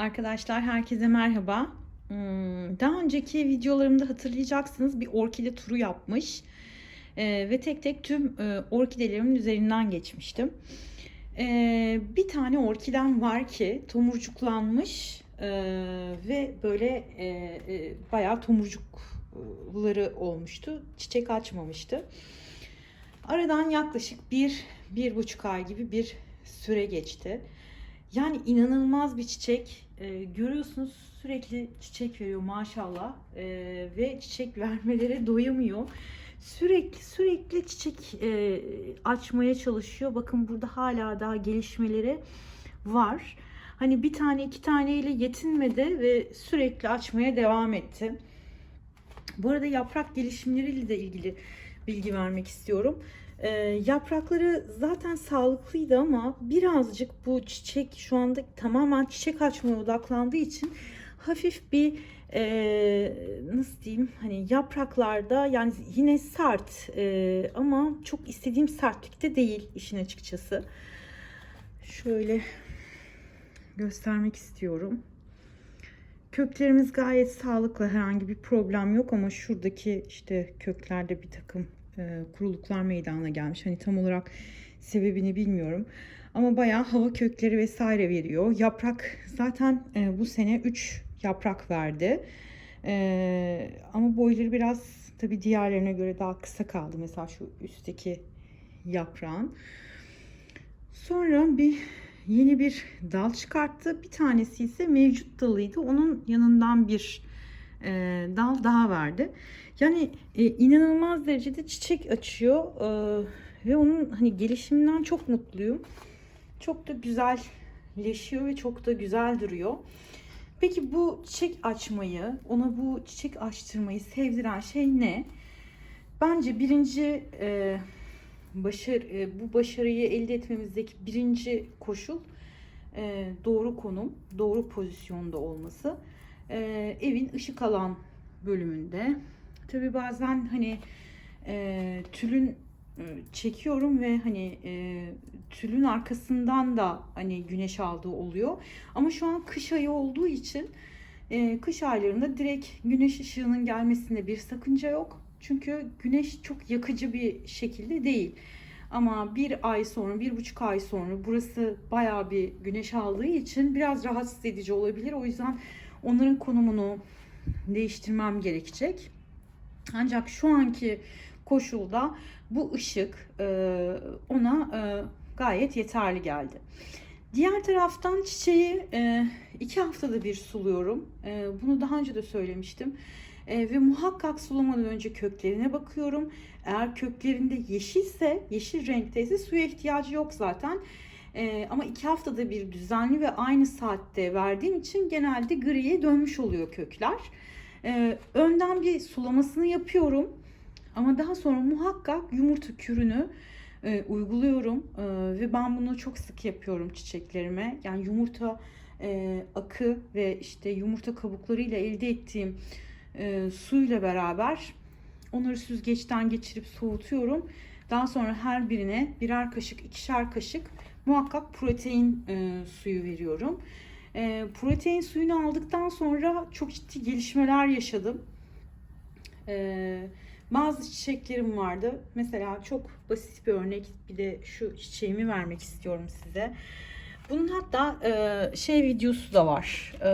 Arkadaşlar herkese merhaba. Hmm, Daha önceki videolarımda hatırlayacaksınız bir orkide turu yapmış Ee, ve tek tek tüm e, orkidelerimin üzerinden geçmiştim. Ee, bir tane orkidem var ki tomurcuklanmış e, ve böyle e, e, bayağı tomurcukları olmuştu. Çiçek açmamıştı. Aradan yaklaşık bir, bir buçuk ay gibi bir süre geçti. Yani inanılmaz bir çiçek. Ee, görüyorsunuz sürekli çiçek veriyor maşallah. Ee, ve çiçek vermelere doyamıyor. Sürekli sürekli çiçek e, açmaya çalışıyor. Bakın burada hala daha gelişmeleri var. Hani bir tane iki taneyle yetinmedi ve sürekli açmaya devam etti. Bu arada yaprak gelişimleriyle de ilgili bilgi vermek istiyorum. Ee, yaprakları zaten sağlıklıydı ama birazcık bu çiçek şu anda tamamen çiçek açmaya odaklandığı için hafif bir e, nasıl diyeyim hani yapraklarda yani yine sert e, ama çok istediğim sertlikte değil işin açıkçası. Şöyle göstermek istiyorum. Köklerimiz gayet sağlıklı herhangi bir problem yok ama şuradaki işte köklerde bir takım e, kuruluklar meydana gelmiş. Hani tam olarak sebebini bilmiyorum. Ama bayağı hava kökleri vesaire veriyor. Yaprak zaten e, bu sene 3 yaprak verdi. E, ama boyları biraz tabii diğerlerine göre daha kısa kaldı. Mesela şu üstteki yaprağın. Sonra bir yeni bir dal çıkarttı. Bir tanesi ise mevcut dalıydı. Onun yanından bir e, dal daha verdi. Yani e, inanılmaz derecede çiçek açıyor e, ve onun hani gelişiminden çok mutluyum. Çok da güzelleşiyor ve çok da güzel duruyor. Peki bu çiçek açmayı, ona bu çiçek açtırmayı sevdiren şey ne? Bence birinci e, başarı, e, bu başarıyı elde etmemizdeki birinci koşul e, doğru konum, doğru pozisyonda olması. E, evin ışık alan bölümünde. Tabi bazen hani e, tülün e, çekiyorum ve hani e, tülün arkasından da hani güneş aldığı oluyor. Ama şu an kış ayı olduğu için e, kış aylarında direkt güneş ışığının gelmesinde bir sakınca yok. Çünkü güneş çok yakıcı bir şekilde değil. Ama bir ay sonra, bir buçuk ay sonra burası bayağı bir güneş aldığı için biraz rahatsız edici olabilir. O yüzden onların konumunu değiştirmem gerekecek. Ancak şu anki koşulda bu ışık e, ona e, gayet yeterli geldi. Diğer taraftan çiçeği e, iki haftada bir suluyorum. Bunu daha önce de söylemiştim. Ve muhakkak sulamadan önce köklerine bakıyorum. Eğer köklerinde yeşilse, yeşil renkteyse suya ihtiyacı yok zaten. E, ama iki haftada bir düzenli ve aynı saatte verdiğim için genelde griye dönmüş oluyor kökler. E, önden bir sulamasını yapıyorum. Ama daha sonra muhakkak yumurta kürünü e, uyguluyorum e, ve ben bunu çok sık yapıyorum çiçeklerime. Yani yumurta e, akı ve işte yumurta kabuklarıyla elde ettiğim e, suyla beraber onları süzgeçten geçirip soğutuyorum. Daha sonra her birine birer kaşık, ikişer kaşık muhakkak protein e, suyu veriyorum. E, protein suyunu aldıktan sonra çok ciddi gelişmeler yaşadım. E, bazı çiçeklerim vardı. Mesela çok basit bir örnek bir de şu çiçeğimi vermek istiyorum size. Bunun hatta e, şey videosu da var. E,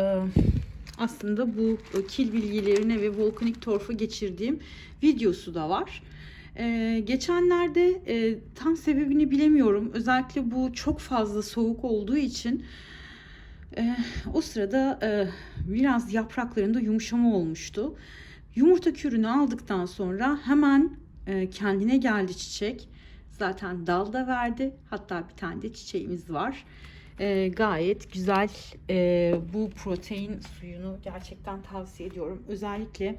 aslında bu kil bilgilerine ve volkanik torfa geçirdiğim videosu da var. Ee, geçenlerde e, tam sebebini bilemiyorum. Özellikle bu çok fazla soğuk olduğu için e, o sırada e, biraz yapraklarında yumuşama olmuştu. Yumurta kürünü aldıktan sonra hemen e, kendine geldi çiçek. Zaten dal da verdi. Hatta bir tane de çiçeğimiz var. E, gayet güzel e, bu protein suyunu gerçekten tavsiye ediyorum. Özellikle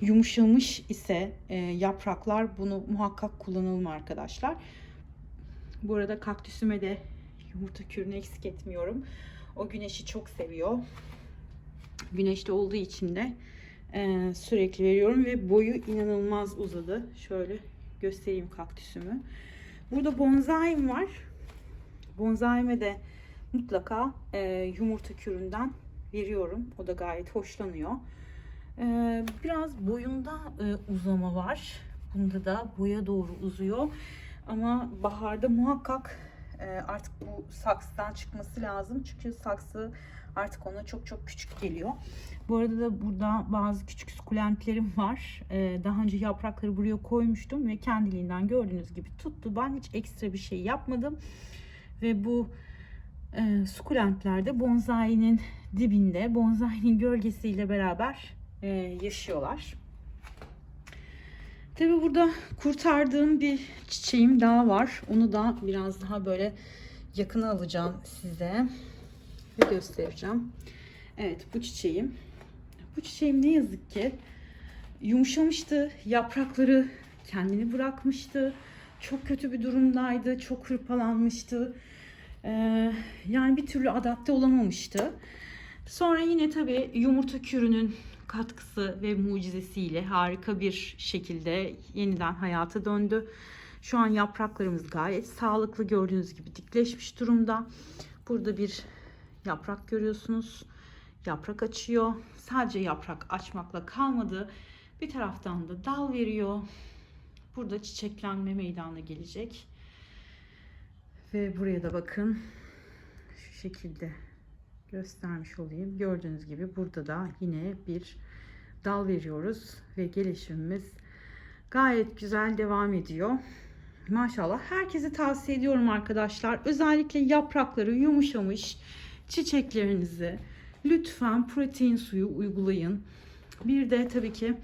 yumuşamış ise e, yapraklar bunu muhakkak kullanalım arkadaşlar. Bu arada kaktüsüme de yumurta kürünü eksik etmiyorum. O güneşi çok seviyor. Güneşte olduğu için de e, sürekli veriyorum ve boyu inanılmaz uzadı. Şöyle göstereyim kaktüsümü. Burada bonsaim var. Bonsaime de mutlaka e, yumurta küründen veriyorum. O da gayet hoşlanıyor. Ee, biraz boyunda e, uzama var. Bunda da boya doğru uzuyor. Ama baharda muhakkak e, artık bu saksıdan çıkması lazım. Çünkü saksı artık ona çok çok küçük geliyor. Bu arada da burada bazı küçük sukulentlerim var. Ee, daha önce yaprakları buraya koymuştum ve kendiliğinden gördüğünüz gibi tuttu. Ben hiç ekstra bir şey yapmadım. Ve bu e, sukulentler de bonsainin dibinde, bonsainin gölgesiyle beraber e, yaşıyorlar. Tabi burada kurtardığım bir çiçeğim daha var. Onu da biraz daha böyle yakına alacağım size ve göstereceğim. Evet bu çiçeğim. Bu çiçeğim ne yazık ki yumuşamıştı. Yaprakları kendini bırakmıştı. Çok kötü bir durumdaydı. Çok hırpalanmıştı. Ee, yani bir türlü adapte olamamıştı. Sonra yine tabii yumurta kürünün katkısı ve mucizesiyle harika bir şekilde yeniden hayata döndü. Şu an yapraklarımız gayet sağlıklı gördüğünüz gibi dikleşmiş durumda. Burada bir yaprak görüyorsunuz. Yaprak açıyor. Sadece yaprak açmakla kalmadı. Bir taraftan da dal veriyor. Burada çiçeklenme meydana gelecek. Ve buraya da bakın. Şu şekilde göstermiş olayım. Gördüğünüz gibi burada da yine bir dal veriyoruz ve gelişimimiz gayet güzel devam ediyor. Maşallah herkese tavsiye ediyorum arkadaşlar. Özellikle yaprakları yumuşamış çiçeklerinizi lütfen protein suyu uygulayın. Bir de tabii ki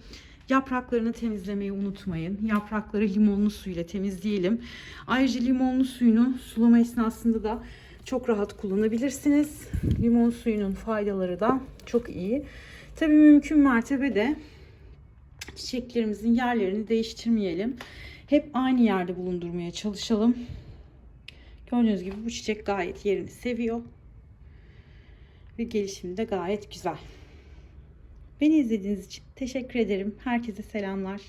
yapraklarını temizlemeyi unutmayın. Yaprakları limonlu suyla temizleyelim. Ayrıca limonlu suyunu sulama esnasında da çok rahat kullanabilirsiniz. Limon suyunun faydaları da çok iyi. Tabii mümkün mertebe de çiçeklerimizin yerlerini değiştirmeyelim. Hep aynı yerde bulundurmaya çalışalım. Gördüğünüz gibi bu çiçek gayet yerini seviyor. Ve gelişimi de gayet güzel. Beni izlediğiniz için teşekkür ederim. Herkese selamlar.